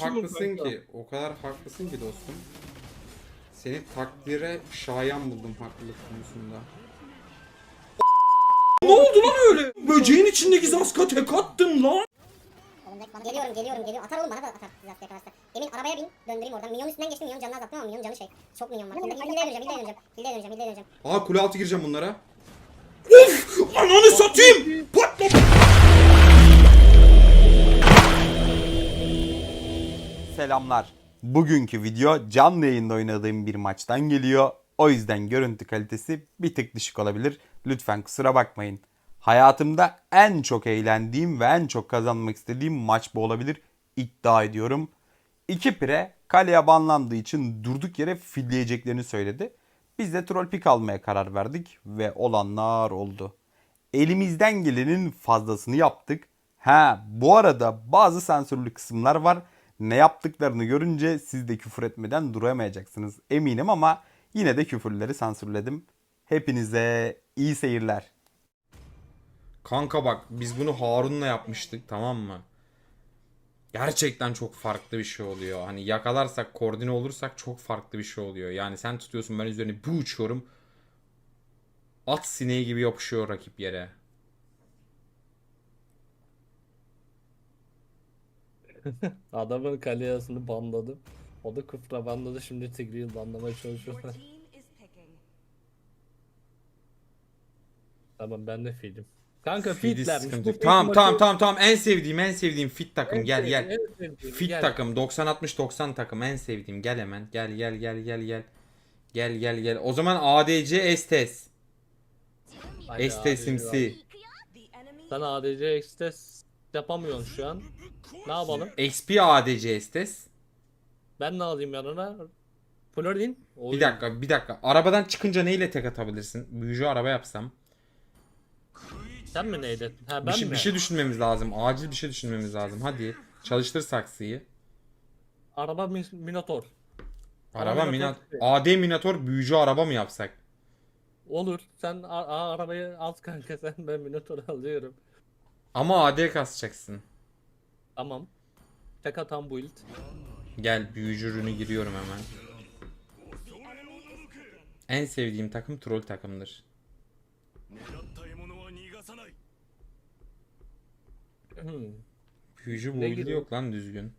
Haklısın ki, o kadar haklısın ki dostum. Seni takdire şayan buldum haklılık konusunda. Ne oldu lan öyle? Böceğin içindeki Zaska tek attım lan. Geliyorum geliyorum geliyorum. Atar oğlum bana da atar yakalarsa. Emin arabaya bin döndüreyim oradan. Minyon üstünden geçtim minyon canını azalttım ama minyon canı şey. Çok minyon var. Hilde hilde döneceğim hilde döneceğim. Hilde döneceğim hilde döneceğim. Aa kule altı gireceğim bunlara. Of! Ananı satayım! Patla! Selamlar. Bugünkü video canlı yayında oynadığım bir maçtan geliyor. O yüzden görüntü kalitesi bir tık düşük olabilir. Lütfen kusura bakmayın. Hayatımda en çok eğlendiğim ve en çok kazanmak istediğim maç bu olabilir. İddia ediyorum. İki pire kaleye banlandığı için durduk yere filleyeceklerini söyledi. Biz de troll pick almaya karar verdik ve olanlar oldu. Elimizden gelenin fazlasını yaptık. Ha bu arada bazı sensörlü kısımlar var. Ne yaptıklarını görünce siz de küfür etmeden duramayacaksınız eminim ama yine de küfürleri sansürledim. Hepinize iyi seyirler. Kanka bak biz bunu Harun'la yapmıştık tamam mı? Gerçekten çok farklı bir şey oluyor. Hani yakalarsak, koordine olursak çok farklı bir şey oluyor. Yani sen tutuyorsun ben üzerine bir uçuyorum. At sineği gibi yapışıyor rakip yere. Adamın kale yarısını banladım. O da kufra banladı şimdi Tigreal banlamaya çalışıyor. Your team is picking. tamam ben de feedim. Kanka Fidi fitlermiş. sıkıntı Bu yok. fit Tamam tamam tamam tamam en sevdiğim en sevdiğim fit takım En gel sevdiğim, gel. en sevdiğim, Fit gel. takım 90 60 90 takım en sevdiğim gel hemen gel gel gel gel gel. Gel gel gel. O zaman ADC Estes. Hayda, Estesimsi. The enemy Sen ADC Extes yapamıyorsun şu an. Ne yapalım? XP ADC Estes. Ben ne alayım yanına? Florin. Bir dakika bir dakika. Arabadan çıkınca neyle tek atabilirsin? Büyücü araba yapsam. Sen mi neydi? Ha ben Bir şey, mi? bir şey düşünmemiz lazım. Acil bir şey düşünmemiz lazım. Hadi. Çalıştır saksıyı. Araba Min- Minotaur. Araba çok- AD Minator büyücü araba mı yapsak? Olur. Sen a- a- arabayı al kanka sen ben Minotaur alıyorum. Ama AD kasacaksın. Tamam. Tek atan build. Gel büyücü ürünü giriyorum hemen. En sevdiğim takım troll takımdır. Hmm. Büyücü build'i giriyor? yok lan düzgün.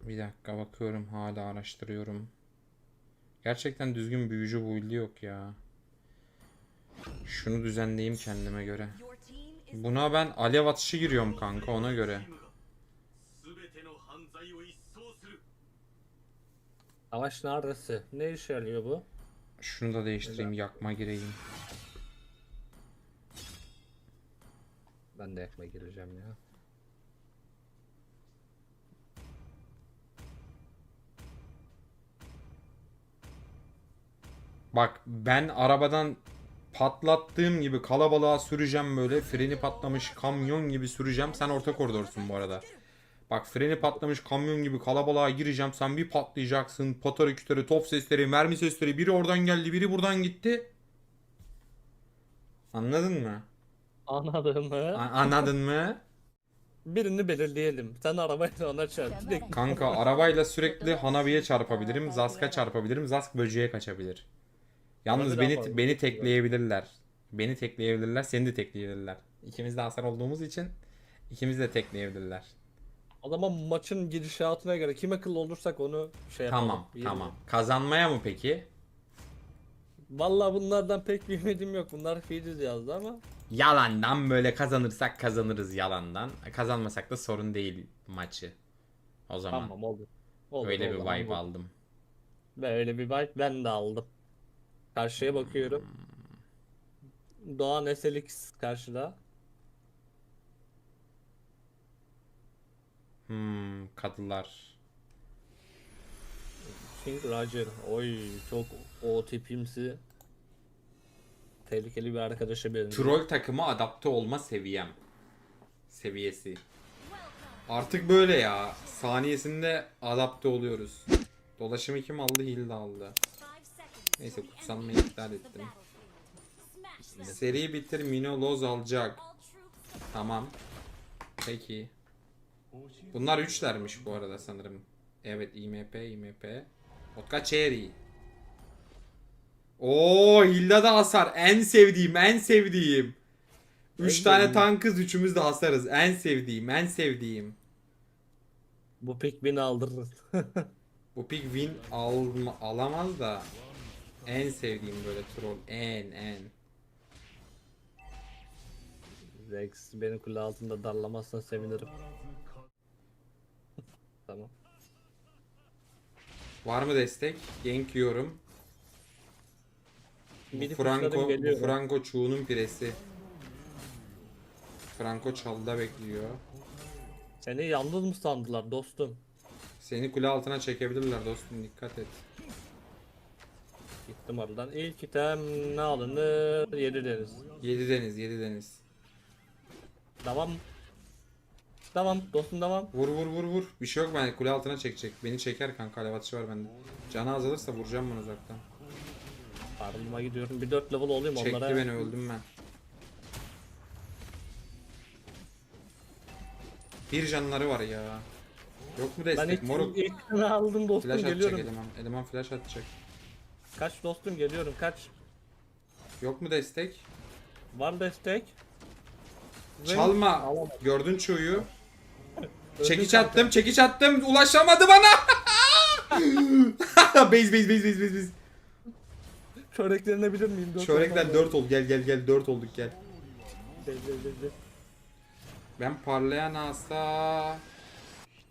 Bir dakika bakıyorum hala araştırıyorum. Gerçekten düzgün büyücü build'i yok ya. Şunu düzenleyeyim kendime göre. Buna ben alev atışı giriyorum kanka ona göre. Savaş neredesi? Ne işe yarıyor bu? Şunu da değiştireyim yakma gireyim. Ben de yakma gireceğim ya. Bak ben arabadan patlattığım gibi kalabalığa süreceğim böyle. Freni patlamış kamyon gibi süreceğim. Sen orta koridorsun bu arada. Bak freni patlamış kamyon gibi kalabalığa gireceğim. Sen bir patlayacaksın. Patara küteri, top sesleri, mermi sesleri. Biri oradan geldi, biri buradan gitti. Anladın mı? Anladın mı? A- anladın mı? Birini belirleyelim. Sen arabayla ona çarp. Kanka arabayla sürekli Hanabi'ye çarpabilirim. Zask'a çarpabilirim. Zask böceğe kaçabilir. Yalnız beni fazla. beni tekleyebilirler. Beni tekleyebilirler. Seni de tekleyebilirler. İkimiz de hasar olduğumuz için ikimiz de tekleyebilirler. O zaman maçın gidişatına göre kim akıllı olursak onu şey yapalım. Tamam, İyi tamam. Kazanmaya mı peki? Vallahi bunlardan pek bir ümidim yok. Bunlar feediz yazdı ama. Yalandan böyle kazanırsak kazanırız yalandan. Kazanmasak da sorun değil maçı. O zaman Tamam oldu. Olur, öyle bir o zaman vibe bu. aldım. Böyle bir vibe ben de aldım. Karşıya bakıyorum. Doğan SLX karşıda. Hmm, kadılar. King Roger. Oy çok o tipimsi. Tehlikeli bir arkadaşa benziyor. Troll takımı adapte olma seviyem. Seviyesi. Artık böyle ya. Saniyesinde adapte oluyoruz. Dolaşımı kim aldı? Hilda aldı. Neyse kutsanmayı iptal ettim. Seri bitir Mino Loz alacak. Tamam. Peki. Bunlar üçlermiş bu arada sanırım. Evet IMP IMP. Vodka Cherry. Oo Hilda da hasar. En sevdiğim en sevdiğim. Üç En tane sevdiğim. tankız üçümüz de hasarız. En sevdiğim en sevdiğim. Bu pik beni aldırır. Bu pik win alma, alamaz da en sevdiğim böyle troll. En en. Rex beni kule altında darlamazsan sevinirim. tamam. Var mı destek? Gank yiyorum. Bu Midi Franco, kuşlarım bu geliyor. Franco çuğunun piresi. Franco çalda bekliyor. Seni yalnız mı sandılar dostum? Seni kule altına çekebilirler dostum dikkat et. Gittim oradan. İlk item ne alınır? Yedi deniz. Yedi deniz yedi deniz. Tamam. Tamam dostum tamam. Vur vur vur vur. Bir şey yok ben kule altına çekecek. Beni çeker kanka alev atışı var bende. Canı azalırsa vuracağım bunu uzaktan. Farmıma gidiyorum. Bir 4 level olayım Çekti onlara. beni öldüm ben. Bir canları var ya. Yok mu Ben destek ilk, moruk? ilk ne aldım dostum Flash atacak geliyorum. eleman. Eleman flash atacak. Kaç dostum geliyorum kaç. Yok mu destek? Var destek. Ve- Çalma. Gördün. Öldüm Çekiç attım, çekiç attım. Ulaşamadı bana. base base base base base base. Çöreklerine bilir miyim? Dört Çörekler olmaz. 4 oldu. Gel gel gel 4 olduk gel. Gel, gel, gel, gel. Ben parlayan asa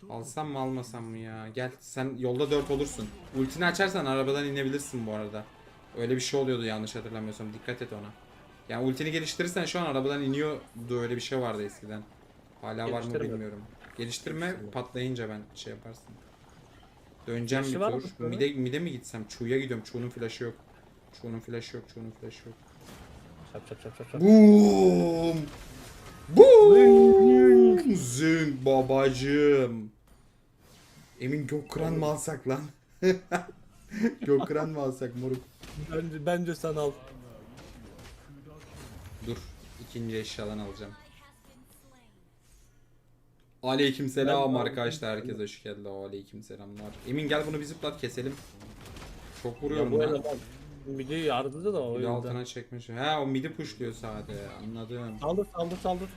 alsam mı almasam mı ya? Gel sen yolda 4 olursun. Ultini açarsan arabadan inebilirsin bu arada. Öyle bir şey oluyordu yanlış hatırlamıyorsam. Dikkat et ona. Yani ultini geliştirirsen şu an arabadan iniyordu öyle bir şey vardı eskiden. Hala var mı bilmiyorum. Geliştirme patlayınca ben şey yaparsın. Döneceğim bir mı tur. Mide, mide mi gitsem? Çu'ya gidiyorum. Çu'nun flash'ı yok. Çu'nun flash'ı yok. Çu'nun flash'ı yok. Çap çap çap çap. Boom! Boom! Zing babacım. Emin Gökran mı alsak lan? Gökran mı alsak moruk? Bence, bence sen al. Dur. ikinci eşyadan alacağım. Aleyküm selam arkadaşlar. Herkese hoş geldi. Aleyküm selamlar. Emin gel bunu bir zıplat keselim. Çok Ya vuruyorum bu lan. eleman midi yardımcı da o de yüzden. altına çekmiş. Ha o midi pushluyor sade. Anladım. Saldır saldır saldır.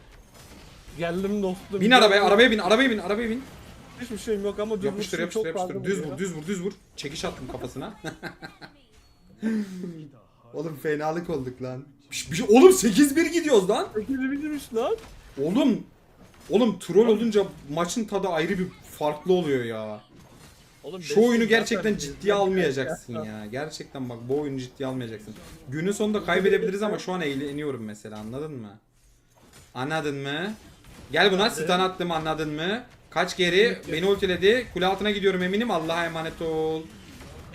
Geldim dostum. Bin arabaya, arabaya bin, arabaya bin, arabaya bin. Hiçbir şeyim yok ama düz Yapıştır vuruşum yapıştır çok yapıştır. fazla Düz vuruyor. vur düz vur düz vur. Çekiş attım kafasına. Oğlum fenalık olduk lan. Bir, bir, oğlum 8-1 gidiyoruz lan. Öküzü bilmiş lan. Oğlum. Oğlum troll olunca maçın tadı ayrı bir farklı oluyor ya. Oğlum Şu beş oyunu yıl gerçekten zaten ciddiye bizden almayacaksın ya. Gerçekten bak bu oyunu ciddiye almayacaksın. Günün sonunda kaybedebiliriz ama şu an eğleniyorum mesela anladın mı? Anladın mı? Gel buna stun attım anladın mı? Kaç geri beni ultiledi. Kule altına gidiyorum eminim Allah'a emanet ol.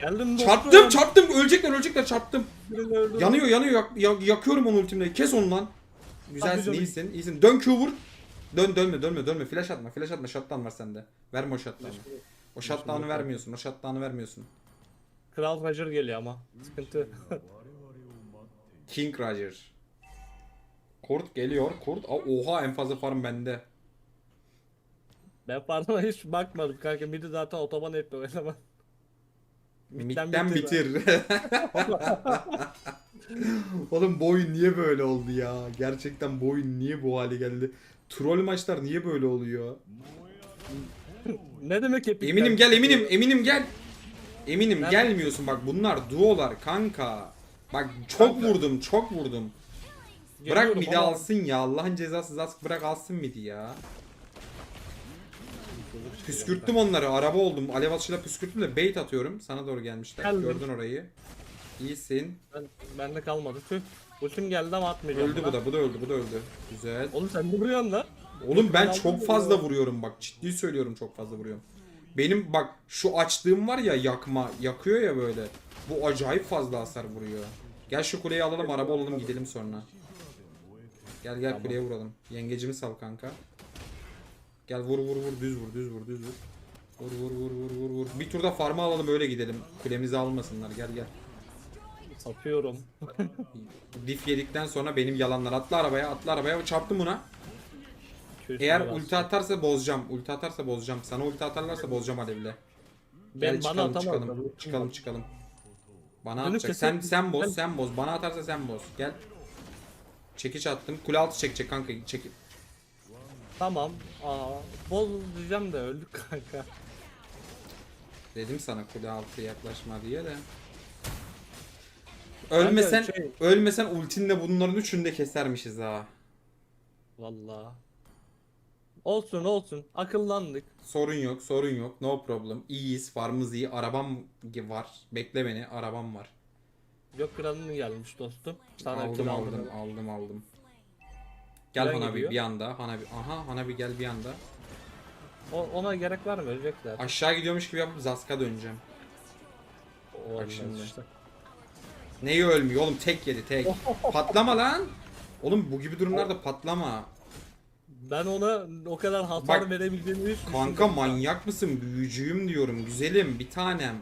Geldim dostum. Çarptım çarptım ölecekler ölecekler çarptım. Birini öldürdüm. Yanıyor yanıyor yak- yak- yakıyorum onu ultimle. Kes onu lan. Güzelsin iyisin iyisin. Dön Q vur. Dön dönme dönme dönme. Flash atma flash atma. Shutdown var sende. Verme o shutdown'ı. O shutdown'ı vermiyorsun. O shutdown'ı vermiyorsun. Kral Roger geliyor ama. Sıkıntı. King Roger. Kurt geliyor. Kurt. Aa, Oha en fazla farm bende. ben farmına hiç bakmadım kanka. Midi zaten otoban etti o eleman. Midden bitir. Oğlum bu oyun niye böyle oldu ya? Gerçekten bu oyun niye bu hale geldi? Troll maçlar niye böyle oluyor? Ne demek hep Eminim gel eminim eminim gel. Eminim Nerede? gelmiyorsun bak bunlar duolar kanka. Bak çok Kanka. vurdum çok vurdum. Bırak midi ama- alsın ya Allah'ın cezası az bırak alsın midi ya. Püskürttüm onları araba oldum alev atışıyla püskürttüm de bait atıyorum sana doğru gelmişler Geldim. gördün orayı. İyisin. Ben, bende kalmadı. Tüh. Ultim geldi ama atmayacağım. Öldü buna. bu da bu da öldü bu da öldü. Güzel. Oğlum sen de vuruyorsun lan. Oğlum ben çok fazla vuruyorum bak ciddi söylüyorum çok fazla vuruyorum. Benim bak şu açtığım var ya yakma yakıyor ya böyle. Bu acayip fazla hasar vuruyor. Gel şu kuleyi alalım araba olalım gidelim sonra. Gel gel kuleye vuralım. Yengecimi sal kanka. Gel vur vur vur düz vur düz vur düz vur. Vur vur vur vur vur vur. Bir turda farmı alalım öyle gidelim. Kulemizi almasınlar gel gel. Sapıyorum. Dif yedikten sonra benim yalanlar atla arabaya atla arabaya çarptım buna. Köşeye Eğer bastım. ulti atarsa bozacağım. Ulti atarsa bozacağım. Sana ulti atarlarsa bozacağım alevle. ben Gel bana çıkalım atamaz. çıkalım. Çıkalım çıkalım. Bana Dönüp atacak. Sen sen boz, sen boz. Bana atarsa sen boz. Gel. Çekiç attım. Kule altı çekecek kanka. Çekil. Tamam. Aa, boz diyeceğim de öldük kanka. Dedim sana kule altı yaklaşma diye de. Ölmesen şey- ölmesen ultinle bunların üçünü de kesermişiz ha. Vallahi. Olsun olsun. Akıllandık. Sorun yok, sorun yok. No problem. İyiyiz, farmımız iyi. Arabam var. Bekle beni, arabam var. Gök kralının gelmiş dostum. Sana aldım, aldım, aldım. aldım, aldım. Gel Gelen Hanabi geliyor. bir anda. Hanabi. Aha Hanabi gel bir anda. O, ona gerek var mı? Ölecekler. Aşağı gidiyormuş gibi yapıp Zask'a döneceğim. Olmaz şimdi. işte. Neyi ölmüyor oğlum tek yedi tek. patlama lan. Oğlum bu gibi durumlarda patlama. Ben ona o kadar hasar Bak, verebildiğini hiç Kanka düşünmedim. manyak mısın? Büyücüyüm diyorum. Güzelim bir tanem.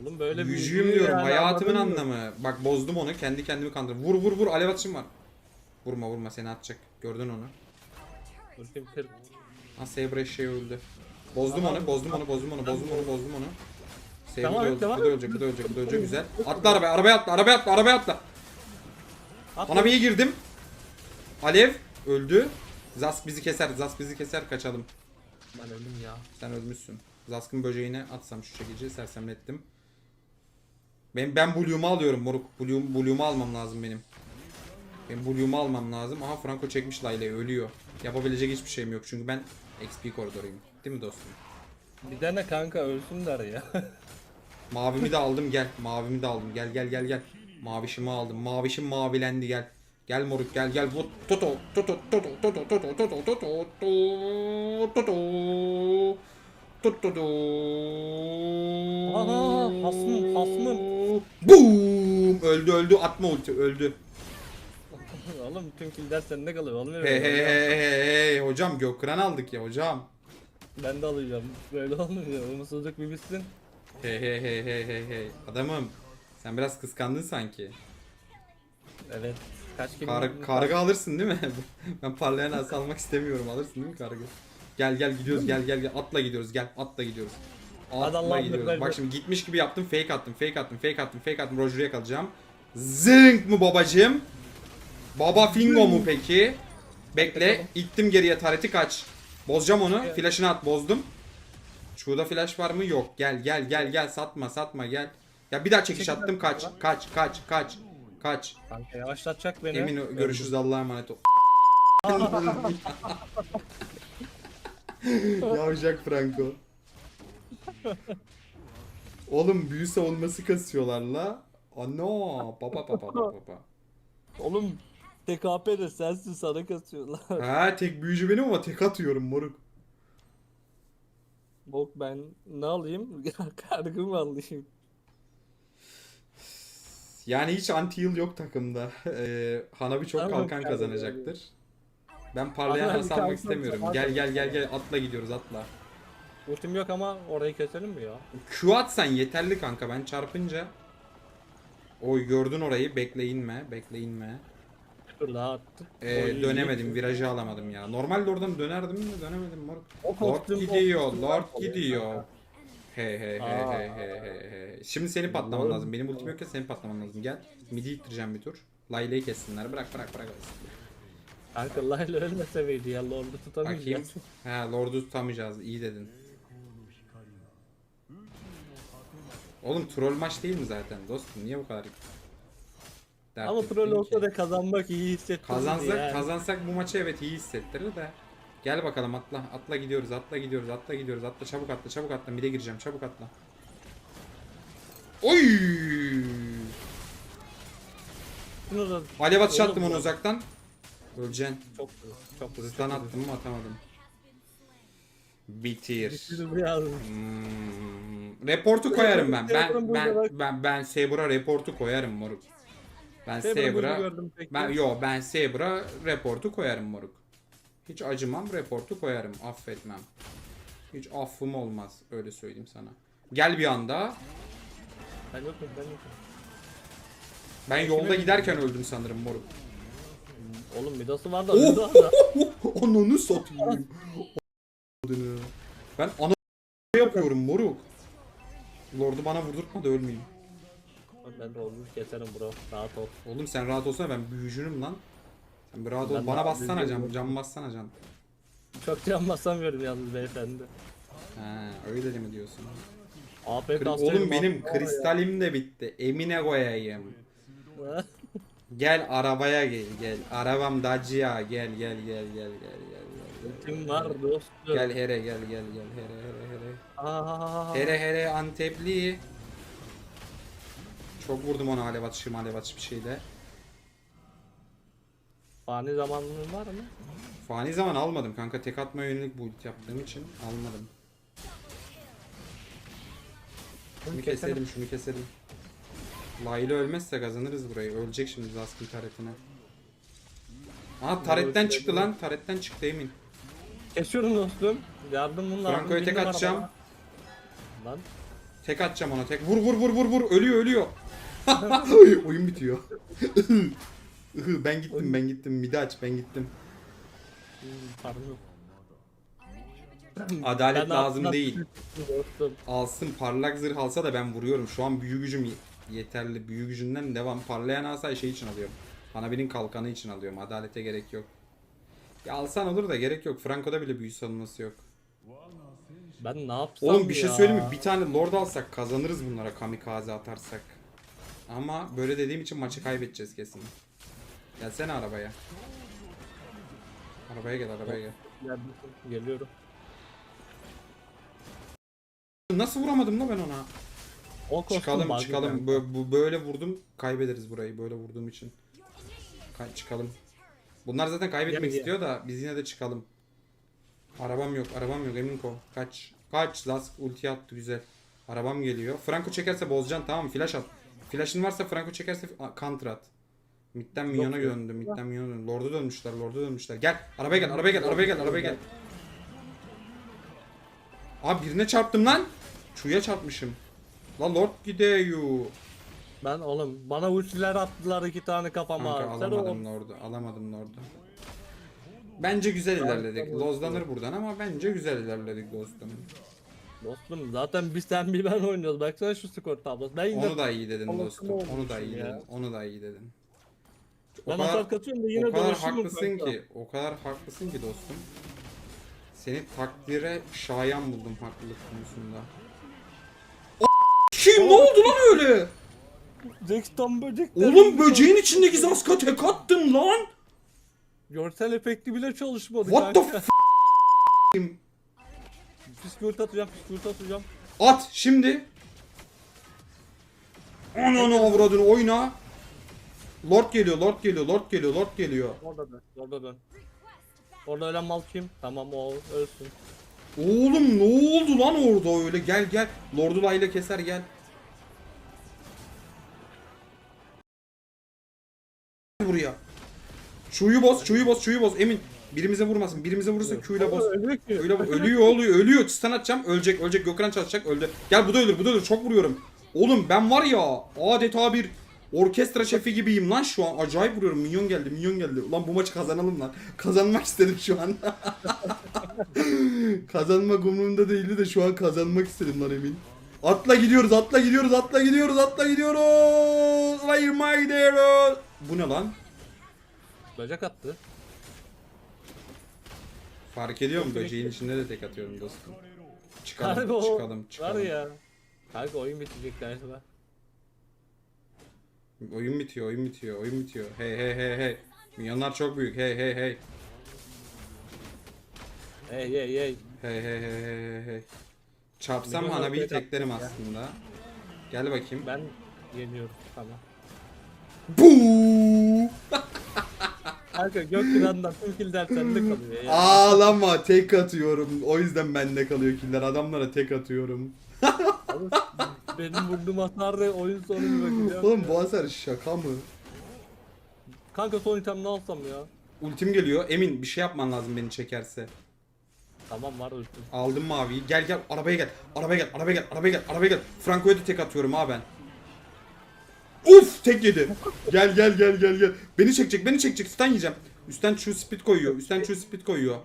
Oğlum böyle bir büyü diyorum. Hayatımın anlamı. Bak bozdum onu. Kendi kendimi kandırdım. Vur vur vur. Alev atışım var. Vurma vurma seni atacak. Gördün onu. Ultim kır. Ha Sabre şey öldü. Bozdum Tamam. onu, bozdum onu, bozdum onu, bozdum onu, bozdum onu. Sabre Devam de öldü, devam bu da et. ölecek, bu da ölecek, bu da ölecek, güzel. Atla arabaya, arabaya atla, arabaya atla, arabaya atla. At Ona bir girdim. Alev öldü. Zask bizi keser, Zask bizi keser, kaçalım. Ben öldüm ya. Sen ölmüşsün. Zask'ın böceğini atsam şu çekici, sersemlettim. Ben ben Blue'umu alıyorum moruk. Blue'um, Blue'umu almam lazım benim. Ben Blue'umu almam lazım. Aha Franco çekmiş Layla'yı, ölüyor. Yapabilecek hiçbir şeyim yok çünkü ben XP koridoruyum. Değil mi dostum? Bir tane kanka ölsünler ya. Mavimi de aldım gel. Mavimi de aldım. Gel gel gel gel. Mavişimi aldım. Mavişim mavilendi gel. Gel moruk gel gel. Bu toto toto toto toto toto toto toto toto toto Aha, hasmım, hasmım. Boom! Öldü öldü. Atma ulti öldü. oğlum tüm killer sende kalıyor. Oğlum Hey hey hey hey hey hocam Gökran aldık ya hocam. Ben de alacağım. Böyle olmuyor. Umutsuzluk bir bitsin. Hey hey hey hey hey hey. Adamım sen biraz kıskandın sanki. Evet. Kaç kill? Kar, karga alırsın değil mi? ben parlayan asa almak istemiyorum. Alırsın değil mi karga? Gel gel gidiyoruz gel gel gel. Atla gidiyoruz gel. Atla gidiyoruz. Hadi Atla Allah'ım, gidiyoruz. Bak şimdi gitmiş gibi yaptım. Fake attım. Fake attım. Fake attım. Fake attım. Roger'ı yakalayacağım. Zınk mı babacım? Baba Fingo mu peki? Bekle. İttim geriye tareti kaç. Bozacağım onu. Evet. Flash'ını at bozdum. Şurada flash var mı? Yok. Gel gel gel gel. Satma satma gel. Ya bir daha çekiş attım kaç. lan. Kaç kaç kaç. Kaç. Kanka yavaşlatacak beni. Emin ol- görüşürüz Allah'a emanet ol. Yavşak Franco. Oğlum büyü savunması kasıyorlar la. Ano, baba baba baba baba. Oğlum TKP de sensin sana kasıyorlar. Ha tek büyücü benim ama tek atıyorum moruk. Bok ben ne alayım? Kargı mı alayım? Yani hiç anti heal yok takımda. Ee, Hanabi çok kalkan kazanacaktır. Ben parlayan Hanabi hasar almak kalkan istemiyorum. sabah Gel gel gel gel atla gidiyoruz atla. Ultim yok ama orayı keselim mi ya? Q atsan yeterli kanka ben çarpınca. Oy gördün orayı bekle inme bekle inme. Dur daha attım. Ee, Oy, dönemedim virajı alamadım ya. Normalde oradan dönerdim de dönemedim moruk. O Lord gidiyor Lord gidiyor. Hey hey hey Aa. hey hey hey hey. Şimdi senin patlaman lazım. Benim ultim yokken senin patlaman lazım. Gel. Midi ittireceğim bir tur. Layla'yı kessinler. Bırak bırak bırak. Kanka Layla ölmese miydi ya Lord'u Bakayım. tutamayacağız. Ha Lord'u tutamayacağız. İyi dedin. Oğlum troll maç değil mi zaten dostum? Niye bu kadar dert Ama ettin troll ki? olsa da kazanmak iyi hissettirdi Kazansak, yani. kazansak bu maçı evet iyi hissettirir de. Gel bakalım atla. Atla gidiyoruz. Atla gidiyoruz. Atla gidiyoruz. Atla çabuk atla. Çabuk atla. Mide gireceğim. Çabuk atla. Oy! Şunu da Alev atışı Oğlum attım onu uzaktan. Öleceksin. çok çok Stun attım mı atamadım. Bitir. Şunu biraz Hmm, reportu koyarım ben. Ben ben ben ben Saber'a reportu koyarım moruk. Ben Saber'ı Saber'a gördüm peki. ben yo ben Saber'a reportu koyarım moruk. Hiç acımam reportu koyarım. Affetmem. Hiç affım olmaz öyle söyleyeyim sana. Gel bir anda. Ben yokum ben yokum. Ben yolda giderken öldüm sanırım moruk. Oğlum midası var da Oh! midası var da. Ananı satayım. ben ana yapıyorum moruk. Lord'u bana vurdurtma da ölmeyeyim. Ben de olur keserim bro. Rahat ol. Oğlum sen rahat olsana ben büyücünüm lan. Sen bir rahat ol. Ben Bana daha bassana cam, cam bassana cam. Çok can basamıyorum yalnız beyefendi. Ha öyle de mi diyorsun? AP Kri- kasıyorum, Oğlum benim kristalim de bitti. Emine koyayım. Gel arabaya gel gel. Arabam Dacia gel gel gel gel gel gel gel. Kim var dostum? Gel here gel gel gel here here here. Aa, Here here Antepli. Çok vurdum ona alev atışı alev atışı bir şeyle. Fani zamanın var mı? Fani zaman almadım kanka tek atma yönelik build yaptığım için almadım. Şunu keselim şunu keselim. Layla ölmezse kazanırız burayı. Ölecek şimdi Zask'ın taretine. Aa taretten çıktı lan. Taretten çıktı emin. Kesiyorum dostum. Yardımın lazım. Franco'ya tek atacağım. Lan. Tek atacağım ona tek. Vur vur vur vur vur. Ölüyor ölüyor. Oyun bitiyor. ben gittim ben gittim. Midi aç ben gittim. Pardon. Adalet Ben lazım değil. Dostum. Alsın parlak zırh alsa da ben vuruyorum. Şu an büyü gücüm yeterli. Büyü gücünden devam. Parlayan alsa şey için alıyorum. Hanabinin kalkanı için alıyorum. Adalete gerek yok. Ya alsan olur da gerek yok. Franco'da bile büyü savunması yok. Ben ne yapsam Oğlum bir şey ya? söyleyeyim mi? Bir tane lord alsak kazanırız bunlara kamikaze atarsak. Ama böyle dediğim için maçı kaybedeceğiz kesin. Gelsene arabaya. Arabaya gel arabaya gel. Geliyorum. Nasıl vuramadım la ben ona? O kostüm Çıkalım bug'ı çıkalım. kanka. Bö- bu böyle vurdum kaybederiz burayı böyle vurduğum için. Ka- çıkalım. Bunlar zaten kaybetmek Gel, istiyor da biz yine de çıkalım. Arabam yok, arabam yok Eminko. Kaç. Kaç. Lask ulti attı güzel. Arabam geliyor. Franco çekerse bozacaksın tamam mı? Flash at. Flash'ın varsa Franco çekerse a- counter at. Mid'den minyona yok. döndü. Mid'den minyona döndü. Lord'a dönmüşler. Lord'a dönmüşler. Gel. Arabaya gel. Arabaya gel. Arabaya gel. Arabaya gel. Abi birine çarptım lan. Çuya çarpmışım. La Lord gidiyor. Ben oğlum bana ultiler attılar iki tane kafama. Kanka Sen alamadım Lord'u. Alamadım Lord'u. Bence güzel ilerledik. Lozlanır buradan ama bence güzel ilerledik dostum. Dostum zaten bir sen bir ben oynuyoruz. Baksana şu skor tablosu. Ben yine Onu da iyi dedin Allah'ım dostum. Onu da iyi ya. dedin. Onu da iyi dedin. O ben kadar, katıyorum da yine o kadar dolaşıyorum haklısın kanka. ki, o kadar haklısın ki dostum. Seni takdire şayan buldum haklılık konusunda. Kim ne oldu lan öyle? Jackson böcekler. Oğlum böceğin içindeki Zaska tek attım lan. Görsel efekti bile çalışmadı What the kanka. f Püskürt atacağım, püskürt atacağım. At şimdi. Ananı avradını oyna. Lord geliyor, Lord geliyor, Lord geliyor, Lord geliyor. Orada dön, orada dön. Orada ölen mal kim? Tamam o ölsün. Oğlum ne oldu lan orada öyle? Gel gel. Lord'u layla keser gel. Buraya. Şuyu boz, şuyu boz, şuyu boz. Emin. Birimize vurmasın. Birimize vurursa Q'yla boz. Ölüyor ki. Öyle ölüyor oluyor ölüyor. Stun atacağım ölecek ölecek. Gökhan çalışacak öldü. Gel bu da ölür bu da ölür. Çok vuruyorum. Oğlum ben var ya adeta bir orkestra şefi gibiyim lan şu an. Acayip vuruyorum. Minyon geldi minyon geldi. Ulan bu maçı kazanalım lan. Kazanmak istedim şu an. Kazanmak umurumda değildi de şu an kazanmak istedim lan emin. Atla gidiyoruz atla gidiyoruz atla gidiyoruz atla gidiyoruz. Ayırma gidiyoruz. Bu ne lan? Böcek attı. Fark ediyor musun? Böceğin içinde de tek atıyorum dostum. Çıkalım Harbi o çıkalım çıkalım. Var ya. Kanka oyun bitecek galiba. Oyun bitiyor, oyun bitiyor, oyun bitiyor. Hey hey hey hey. Milyonlar çok büyük. Hey hey hey. Hey hey hey. Hey hey hey hey hey. Çarpsam Milyonlar Hanabi'yi tek teklerim ya. aslında. Gel bakayım. Ben yeniyorum. Tamam. Buu! Kanka Gökbiran'dan tüm killer sende kalıyor ya. Ağlama tek atıyorum. O yüzden bende kalıyor killer. Adamlara tek atıyorum. Abi, Benim vurduğum hasarla oyun sonu bir bakacağım. Oğlum bu hasar şaka mı? Kanka son item ne alsam ya? Ultim geliyor. Emin bir şey yapman lazım beni çekerse. Tamam var ultim. Aldım maviyi. Gel gel arabaya gel. Arabaya gel. Arabaya gel. Arabaya gel. Arabaya gel. Franco'ya da tek atıyorum ha ben. Uf tek yedi. Gel gel gel gel gel. Beni çekecek beni çekecek. Stun yiyeceğim. Üstten true speed koyuyor. Üstten true speed koyuyor.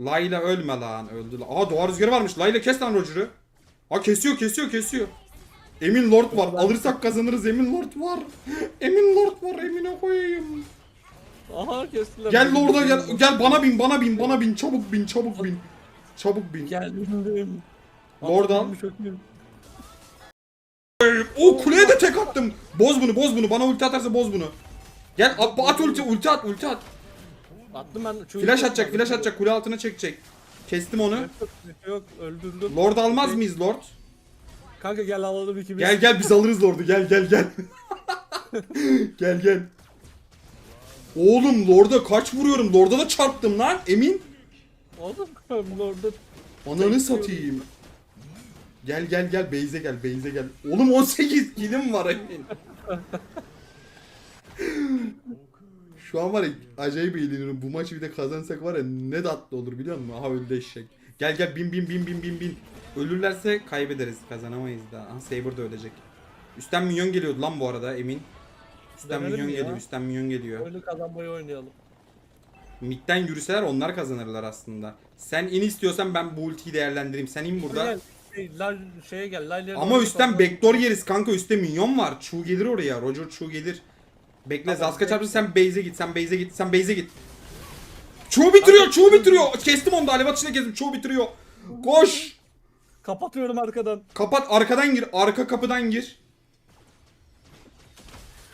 Layla ölme lan. Öldü lan. Aa doğa rüzgarı varmış. Layla kes lan Roger'ı. Aa kesiyor kesiyor kesiyor. Emin Lord var. Alırsak kazanırız. Emin Lord var. Emin Lord var. Emine koyayım. Aha kestiler. Gel Lord'a gel. Gel bana bin bana bin bana bin. Çabuk bin çabuk bin. Çabuk bin. Geldim. Lord O kuleye de tek attım. Boz bunu boz bunu. Bana ulti atarsa boz bunu. Gel at, at ulti ulti at ulti at. Attım ben. Şu Flash atacak flash atacak kule altına çekecek. Kestim onu. Yok, öldürdüm. Lord almaz mıyız Lord? Kanka gel alalım ikimiz. Gel gel biz alırız Lord'u gel gel gel. gel gel. Oğlum Lord'a kaç vuruyorum? Lord'a da çarptım lan. Emin. Oğlum orada Ananı satayım. Gel gel gel Beyze gel Beyze gel. Oğlum 18 kilim var Emin. Şu an var ya acayip eğleniyorum. Bu maçı bir de kazansak var ya ne tatlı olur biliyor musun? Aha öldü eşek. Gel gel bin bin bin bin bin bin. Ölürlerse kaybederiz. Kazanamayız da. Aha Saber da ölecek. Üstten minyon geliyordu lan bu arada Emin. Üstten Denelim minyon geliyor. Üstten minyon geliyor. oyunu kazanmayı oynayalım. Mid'den yürüseler onlar kazanırlar aslında. Sen in istiyorsan ben bu ultiyi değerlendireyim. Sen in burada. Gel. Şey, şeye gel. Lalya Ama üstten backdoor yeriz kanka üstte minyon var. Chu gelir oraya. Roger Chu gelir. Bekle Tamam, Zaska çarpsın sen base'e git. Sen base'e git. Sen base'e git. Chu bitiriyor. Chu bitiriyor. Kestim onu da alevat içine kestim. Chu bitiriyor. Koş. Kapatıyorum arkadan. Kapat arkadan gir. Arka kapıdan gir.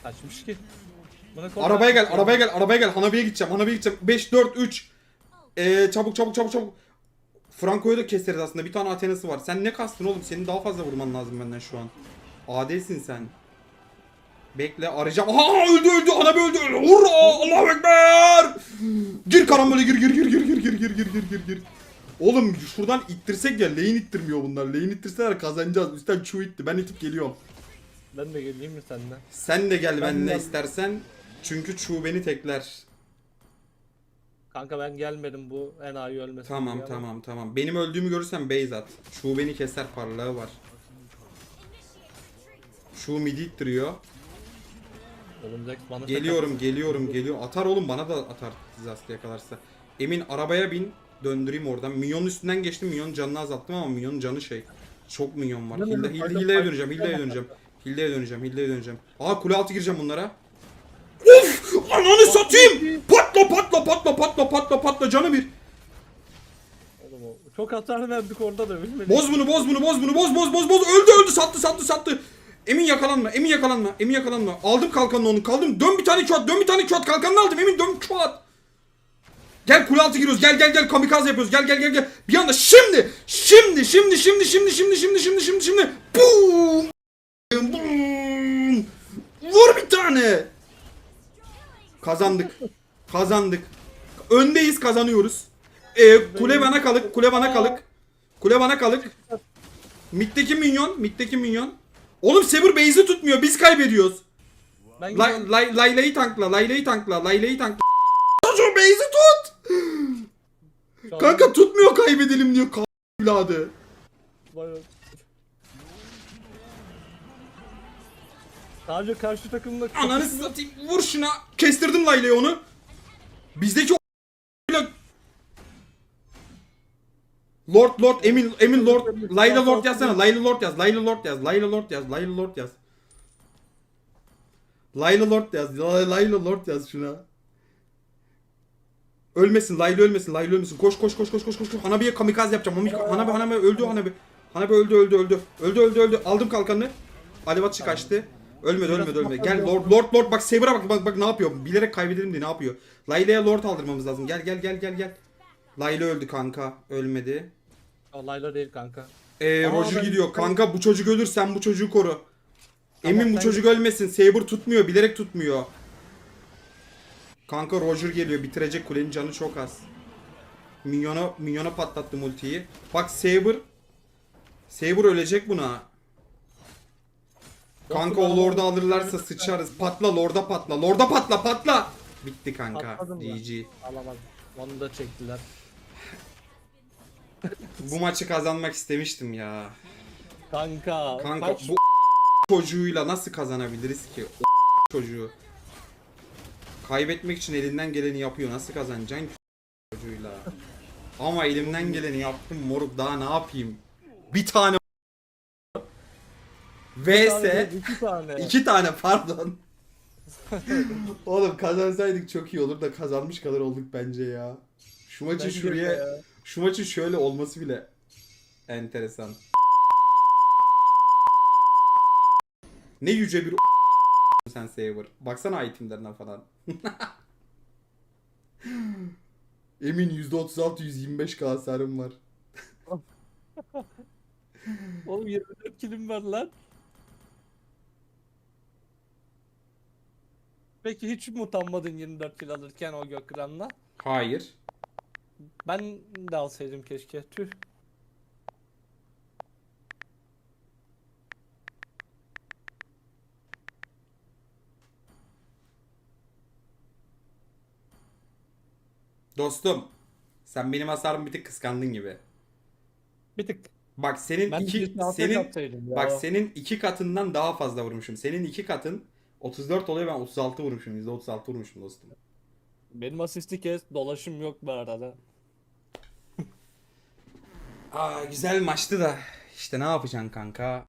Kaçmış ki. Buna Arabaya gel. Arabaya gel. Arabaya gel. Hanabi'ye gideceğim. Hanabi'ye gideceğim. 5 4 3. Ee, çabuk çabuk çabuk çabuk. Franco'yu da keseriz aslında. Bir tane Athena'sı var. Sen ne kastın oğlum? Senin daha fazla vurman lazım benden şu an. AD'sin sen. Bekle arayacağım. Aha öldü öldü. Hanabi öldü. Hurra! Allahu Ekber! Gir karambole gir gir gir gir gir gir gir gir gir gir gir. Oğlum şuradan ittirsek ya. Lane ittirmiyor bunlar. Lane ittirseler kazanacağız. Üstten Chu itti. Ben itip geliyorum. Ben de geleyim mi seninle? Sen de gel Ben benimle istersen. Çünkü Chu beni tekler. Kanka ben gelmedim bu enayi ölmesin Tamam diye ama- tamam tamam. Benim öldüğümü görürsen base at. Şu beni keser parlağı var. Şu midi ittiriyor. Oğlum bana Geliyorum geliyorum geliyor. Atar oğlum bana da atar Zaska yakalarsa. Emin arabaya bin. Döndüreyim oradan. Minyonun üstünden geçtim. Minyonun canını azalttım ama minyonun canı şey. Çok minyon var. Hilde, hilde, Hilde'ye döneceğim. Hilde'ye döneceğim. Hilde'ye döneceğim. Hilde'ye döneceğim. Aa kule altı gireceğim bunlara. Ananı satayım! Patla patla patla patla patla patla canı bir. Çok hasar verdik orada da ölmedik. Boz bunu boz bunu boz bunu boz boz boz boz öldü öldü sattı sattı sattı. Emin yakalanma Emin yakalanma Emin yakalanma. Aldım kalkanını onun kaldım. Dön bir tane Q dön bir tane Q kalkanını aldım Emin dön Q Gel kule altı giriyoruz gel gel gel kamikaze yapıyoruz gel gel gel gel. Bir anda şimdi şimdi şimdi şimdi şimdi şimdi şimdi şimdi şimdi şimdi! Boom! Vur bir tane. Kazandık. Kazandık. Öndeyiz kazanıyoruz. Ee, kule bana kalık. Kule bana kalık. Kule bana kalık. Mid'deki minyon. Mid'deki minyon. Oğlum Saber base'i tutmuyor. Biz kaybediyoruz. Ben Lay, gidiyorum. lay, Layla'yı tankla. Layla'yı tankla. Layla'yı tankla. Çocuğu base'i tut. Şu an- Kanka tutmuyor kaybedelim diyor. K evladı. Vay- Sadece karşı takımda Ananı satayım. Vur şuna. Kestirdim Layla'yı onu. Bizdeki o Lord Lord Emin Emin Lord Layla Lord yazsana. Layla Lord yaz. Layla Lord yaz. Layla Lord yaz. Layla Lord yaz. Layla Lord yaz. Lay- Layla Lord yaz şuna. Ölmesin. Layla ölmesin. Layla ölmesin. Koş koş koş koş koş koş. Hanabi'ye kamikaze yapacağım. Hanabi Hanabi, Hanabi öldü Hanabi. Hanabi öldü öldü öldü. Öldü öldü öldü. Aldım kalkanını. Alevatçı kaçtı. Ölmedi ölmedi ölmedi. Gel Lord Lord Lord bak Saber'a bak bak bak ne yapıyor. Bilerek kaybedelim diye ne yapıyor. Layla'ya Lord aldırmamız lazım. Gel gel gel gel gel. Layla öldü kanka. Ölmedi. Layla değil kanka. Ee, Aa, Roger ben- gidiyor. Kanka bu çocuk ölür sen bu çocuğu koru. Emin bu sen- çocuk ölmesin. Saber tutmuyor. Bilerek tutmuyor. Kanka Roger geliyor. Bitirecek kulenin canı çok az. Minyona, minyona patlattım ultiyi. Bak Saber. Saber ölecek buna. Kanka o Lord'u alırlarsa sıçarız. Patla Lord'a patla. Lord'a patla patla. Bitti kanka. Patladım ben. GG. Alamadım. Onu da çektiler. Bu maçı kazanmak istemiştim ya. Kanka. Kanka kaç- bu çocuğuyla nasıl kazanabiliriz ki? O çocuğu. Kaybetmek için elinden geleni yapıyor. Nasıl kazanacaksın ki çocuğuyla? Ama elimden geleni yaptım moruk daha ne yapayım? Bir tane VS iki tane. iki tane pardon. Oğlum kazansaydık çok iyi olur da kazanmış kadar olduk bence ya. Şu maçı Bence de şuraya ya. şu maçın şöyle olması bile enteresan. Ne yüce bir sen Saver. Baksana itemlerine falan. Emin %36 125 hasarım var. Oğlum 24 kilim var lan. Peki hiç mi utanmadın 24 kil alırken o Gökran'la? Hayır. Ben de alsaydım keşke. Tüh. Dostum. Sen benim hasarımı bir tık kıskandın gibi. Bir tık. Bak senin Ben iki senin ya. bak senin iki katından daha fazla vurmuşum. Senin iki katın 34 oluyor ben 36 vurmuşum. %36 vurmuşum dostum. Benim asisti kes dolaşım yok bu arada. Aa güzel maçtı da işte ne yapacaksın kanka?